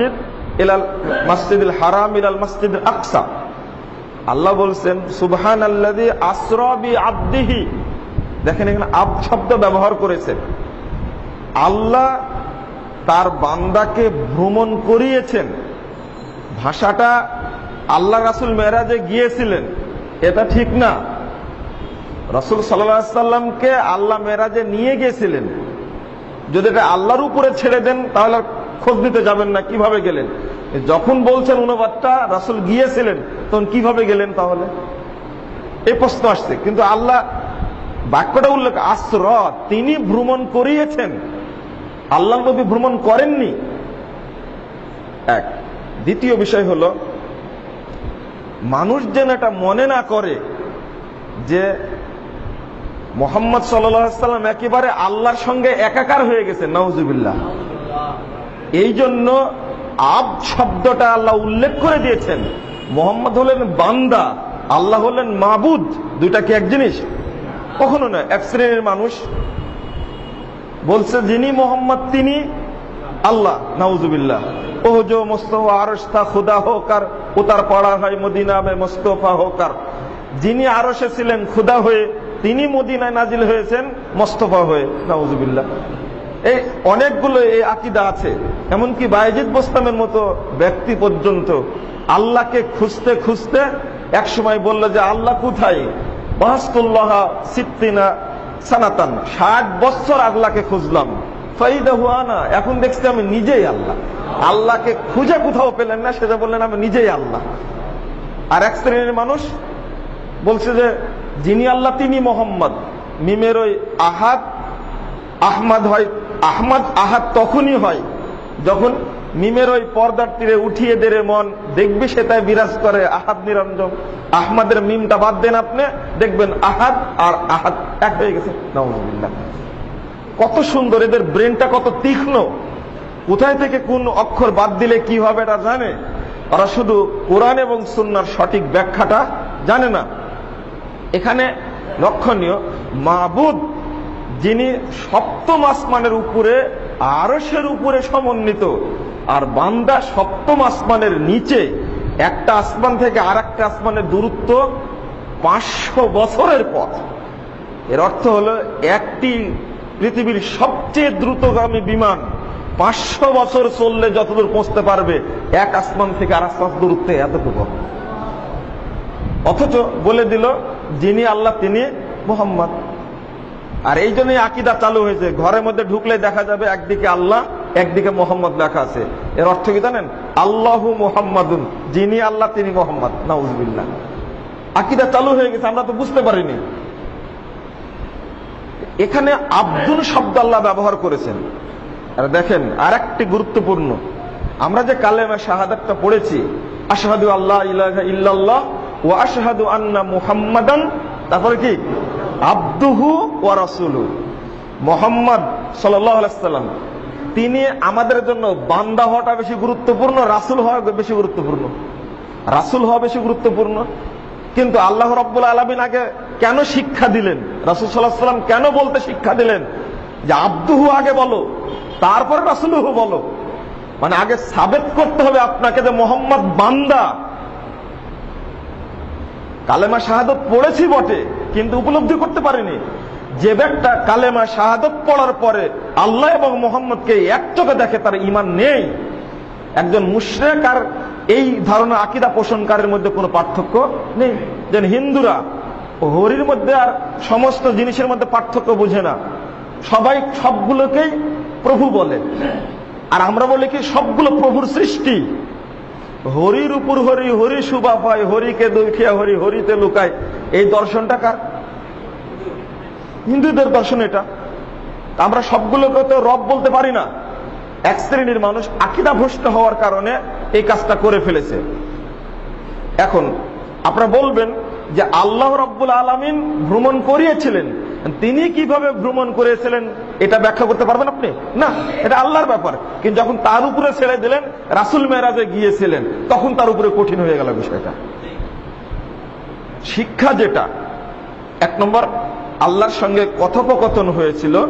মসজিদ ইলাল মসজিদুল হারাম ইলাল মসজিদ আকসা। আল্লাহ বলছেন সুবহান আল্লাদি আসরবি আব্দিহি দেখেন এখানে আব শব্দ ব্যবহার করেছেন আল্লাহ তার বান্দাকে ভ্রমণ করিয়েছেন। ভাষাটা আল্লাহ রাসুল মেরাজে গিয়েছিলেন। এটা ঠিক না। রসুল সাল্লামকে আল্লাহ মেরাজে নিয়ে গিয়েছিলেন। যদি এটা আল্লাহর উপরে ছেড়ে দেন, তাহলে খোঁজ নিতে যাবেন না, কীভাবে গেলেন? যখন বলছেন অনুবাদটা, রাসুল গিয়েছিলেন, তখন কীভাবে গেলেন তাহলে? এই প্রশ্ন আসছে। কিন্তু আল্লাহ বাক্যটা উল্লেখ আশ্র তিনি ভ্রমণ করিয়েছেন। আল্লাহ নবী ভ্রমণ করেননি। এক। দ্বিতীয় বিষয় হলো, মানুষ যেন এটা মনে না করে যে মোহাম্মদ সাল্লাম একেবারে আল্লাহর সঙ্গে একাকার হয়ে গেছে নওজুবিল্লাহ এই জন্য আব শব্দটা আল্লাহ উল্লেখ করে দিয়েছেন। মোহাম্মদ হলেন বান্দা, আল্লাহ হলেন মাবুদ, দুইটা কি এক জিনিস? কখনো না এক শ্রেণির মানুষ। বলছে যিনি মোহাম্মদ, তিনি আল্লাহ, নাউজুবিল্লাহ। ও জো মোস্তফা আরস্তা খুদা হোক আর উতার পড়া হয়, মদিনা মে মোস্তফা হোক আর। যিনি আরসে ছিলেন, খুদা হয়ে তিনি মদিনায় নাজিল হয়েছেন, মোস্তফা হয়ে, নাউজুবিল্লাহ। এই অনেকগুলো এই আকিদা আছে। এমনকি বাইজিদ বোস্তামের মতো ব্যক্তি পর্যন্ত আল্লাহকে খুঁজতে খুঁজতে এক সময় বলল যে, আল্লাহ কোথায়? বাহাস্তুল্লাহ সিদ্দিনা সানাতান। ষাট বছর আল্লাহকে খুঁজলাম। ফাইদা হুয়ানা এখন দেখছি আমি নিজেই আল্লাহ। আল্লাহকে খুঁজে কোথাও পেলেন না সেটা বললেন, আমি নিজেই আল্লাহ। আর এক শ্রেণির মানুষ বলছে যে, যিনি আল্লাহ, তিনি মোহাম্মদ। মিমের ওই আহাদ আহমদ হয় আহমদ আহাদ তখনই হয়, যখন মিমের ওই পর্দার তীরে উঠিয়ে দেরে মন, দেখবে সে তাই বিরাজ করে আহাদ নিরঞ্জন। আহমদের মিমটা বাদ দেন আপনি, দেখবেন আহাদ আর আহাদ এক হয়ে গেছে। কত সুন্দর, এদের ব্রেনটা কত তীক্ষ্ণ। কোথায় থেকে কোন অক্ষর বাদ দিলে কি হবে এটা জানে? ওরা শুধু কোরআন এবং সুন্নার সঠিক ব্যাখ্যাটা জানে না। এখানে লক্ষণীয়, মাবুদ যিনি সপ্তম আসমানের উপরে আরসের উপরে সমন্বিত, আর বান্দা সপ্তম আসমানের নিচে, একটা আসমান থেকে আর একটা আসমানের দূরত্ব পাঁচশো বছরের পথ। এর অর্থ হলো, একটি পৃথিবীর সবচেয়ে দ্রুতগামী বিমান পাঁচশো বছর চললে যতদূর পৌঁছতে পারবে, এক আসমান থেকে আর আসমান দূরত্বে এতটুকু। অথচ বলে দিল, যিনি আল্লাহ, তিনি মোহাম্মদ। আর এই জন্যই আকিদা চালু হয়েছে। ঘরের মধ্যে ঢুকলে দেখা যাবে একদিকে আল্লাহ, একদিকে মোহাম্মদ লেখা আছে। এর অর্থ কি জানেন? আল্লাহ মোহাম্মদুন, যিনি আল্লাহ, তিনি মোহাম্মদ। নাউজবিল্লাহ। আকিদা চালু হয়ে গেছে, আমরা তো বুঝতে পারিনি। এখানে আব্দুল শব্দ আল্লাহ ব্যবহার করেছেন। আর দেখেন আর একটি গুরুত্বপূর্ণ। আমরা যে কালেমা শাহাদাতটা পড়েছি, আশহাদু আল্লাহ ইল্লাল্লাহ ও আশহাদু আন্না মুহাম্মাদান, তারপরে কি? আব্দুহু ওয়া রাসূলু। মোহাম্মদ সাল্লাম তিনি আমাদের জন্য বান্দা হওয়াটা বেশি গুরুত্বপূর্ণ, রাসূল হওয়া বেশি গুরুত্বপূর্ণ। রাসূল হওয়া বেশি গুরুত্বপূর্ণ। কিন্তু আল্লাহ রব্বুল আলমিন আগে কেন শিক্ষা দিলেন? রাসুল সাল্লাহ সাল্লাম কেন বলতে শিক্ষা দিলেন? যে আব্দুহু আগে বলো, তারপরে রাসুলহু বলো। মানে আগে সাবেত করতে হবে আপনাকে যে মোহাম্মদ বান্দা। কালেমা শাহাদত পড়েছি বটে। কিন্তু উপলব্ধি করতে পারেনি। যে ব্যক্তা কালেমা শাহাদত পড়ার পরে আল্লাহ এবং মোহাম্মদকে এক চোখে দেখে তার ইমান নেই, একজন মুশ্রেক আর এই ধারণা, আকিদা পোষণকারের মধ্যে কোনো পার্থক্য নেই। যেন হিন্দুরা হরির মধ্যে আর সমস্ত জিনিসের মধ্যে পার্থক্য বুঝে না। সবাই সবগুলোকেই প্রভু বলে। আর আমরা বলি কি, সবগুলো প্রভুর সৃষ্টি। হরির উপর হরি হরি শুভা পায়, হরিকে দুখিয়া হরি হরিতে লুকায়। এই দর্শনটা কার? হিন্দুদের দর্শন এটা। আমরা সবগুলোকে তো রব বলতে পারি না। এক শ্রেণির মানুষ আকিদা ভ্রষ্ট হওয়ার কারণে এই কাজটা করে ফেলেছে। এখন আপনারা বলবেন যে আল্লাহ রব্বুল আলমিন ভ্রমণ করিয়েছিলেন। তিনি কীভাবে ভ্রমণ করেছিলেন, এটা ব্যাখ্যা করতে পারবেন আপনি? না, এটা আল্লাহর ব্যাপার। কিন্তু যখন তার উপরে ছেড়ে দিলেন, রাসুল মেরাজে গিয়েছিলেন, তখন তার উপরে কঠিন হয়ে গেল বিষয়টা। শিক্ষা যেটা, এক নম্বর, আল্লাহর সঙ্গে কথোপকথন হয়েছিল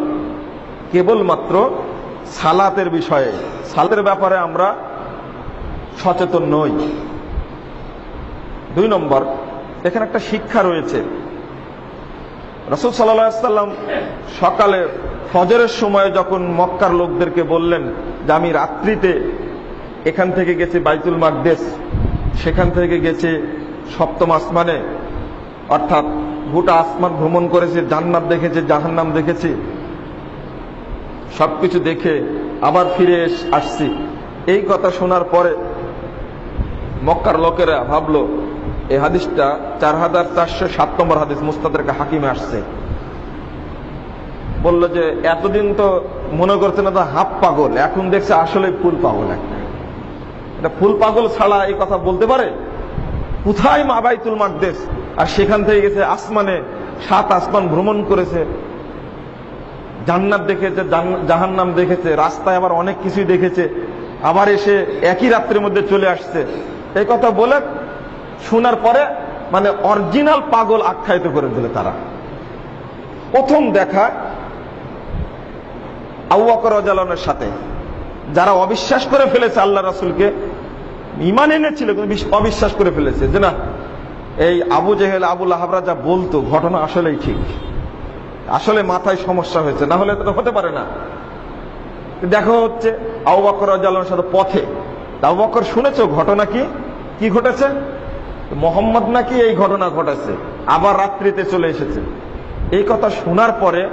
কেবলমাত্র সালাতের বিষয়ে। সালাতের ব্যাপারে আমরা সচেতন নই। দুই নম্বর, এখানে একটা শিক্ষা রয়েছে। রসুল সাল্লাম সকালে ফজরের সময় যখন মক্কার লোকদেরকে বললেন যে আমি রাত্রিতে এখান থেকে গেছে বাইতুল মাকদেশ সেখান থেকে গেছে সপ্তম আসমানে, অর্থাৎ গোটা আসমান ভ্রমণ করেছে, জান্নাত দেখেছে, জাহান্নাম দেখেছে, সবকিছু দেখে আবার ফিরে আসছি। এই কথা শোনার পরে মক্কার লোকেরা ভাবলো এই হাদিসটা চার হাজার চারশো সাত নম্বর হাদিস মুস্তাদেরকে হাকিমে আসছে। বলল যে, এতদিন তো মনে করছে না তো হাফ পাগল, এখন দেখছে আসলে ফুল পাগল একটা ফুল পাগল ছাড়া এই কথা বলতে পারে? কোথায় মা বাইতুল মাকদেশ আর সেখান থেকে গেছে আসমানে সাত আসমান ভ্রমণ করেছে। জান্নাত দেখেছে জাহান্নাম দেখেছে, রাস্তায় আবার অনেক কিছুই দেখেছে। আবার এসে একই রাত্রের মধ্যে চলে আসছে। এই কথা বলে শোনার পরে মানে অরিজিনাল পাগল আখ্যায়িত করে দিলে তারা। প্রথম দেখা আউ্বাকর রাজালনের সাথে। যারা অবিশ্বাস করে ফেলেছে আল্লাহ রাসুলকে ইমান এনেছিল কিন্তু অবিশ্বাস করে ফেলেছে যে না, এই আবু জেহেল আবুল আহাবরা যা বলতো, ঘটনা আসলেই ঠিক। আসলে মাথায় সমস্যা হয়েছে, না হলে তো হতে পারে না। দেখা হচ্ছে আবু বকর রাদিয়াল্লাহুর সাথে পথে। আবু বকর শুনেছো ঘটনা কি? কি ঘটেছে? মোহাম্মদ নাকি এই ঘটনা ঘটেছে, আবার রাত্রিতে চলে এসেছে। এই কথা শোনার পরে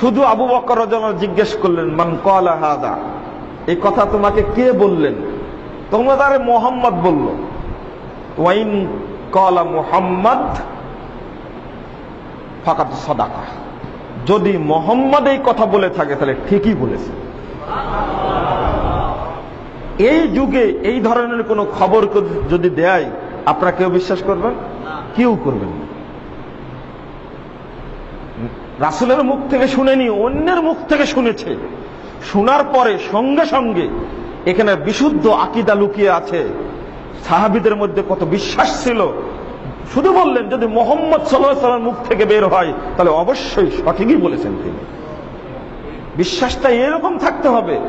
শুধু আবু বকর জিজ্ঞেস করলেন, মান কলা এই কথা তোমাকে কে বললেন? তোমরা তারে মোহাম্মদ বলল ওয়াইন কলা মোহাম্মদ ফাঁকা সদাকা। যদি মোহাম্মদ এই কথা বলে থাকে, তাহলে ঠিকই বলেছে। এই যুগে এই ধরনের কোন খবর যদি দেয় আপনারা কেউ বিশ্বাস করবেন? কেউ করবেন রাসুলের মুখ থেকে শুনেনি অন্যের মুখ থেকে শুনেছে। শোনার পরে সঙ্গে সঙ্গে এখানে বিশুদ্ধ আকিদা লুকিয়ে আছে। সাহাবিদের মধ্যে কত বিশ্বাস ছিল। শুধু বললেন যদি মোহাম্মদ সাল্লাহ মুখ থেকে বের হয় তাহলে অবশ্যই সঠিকই বলেছেন তিনি। বিশ্বাসটা এরকম থাকতে হবে।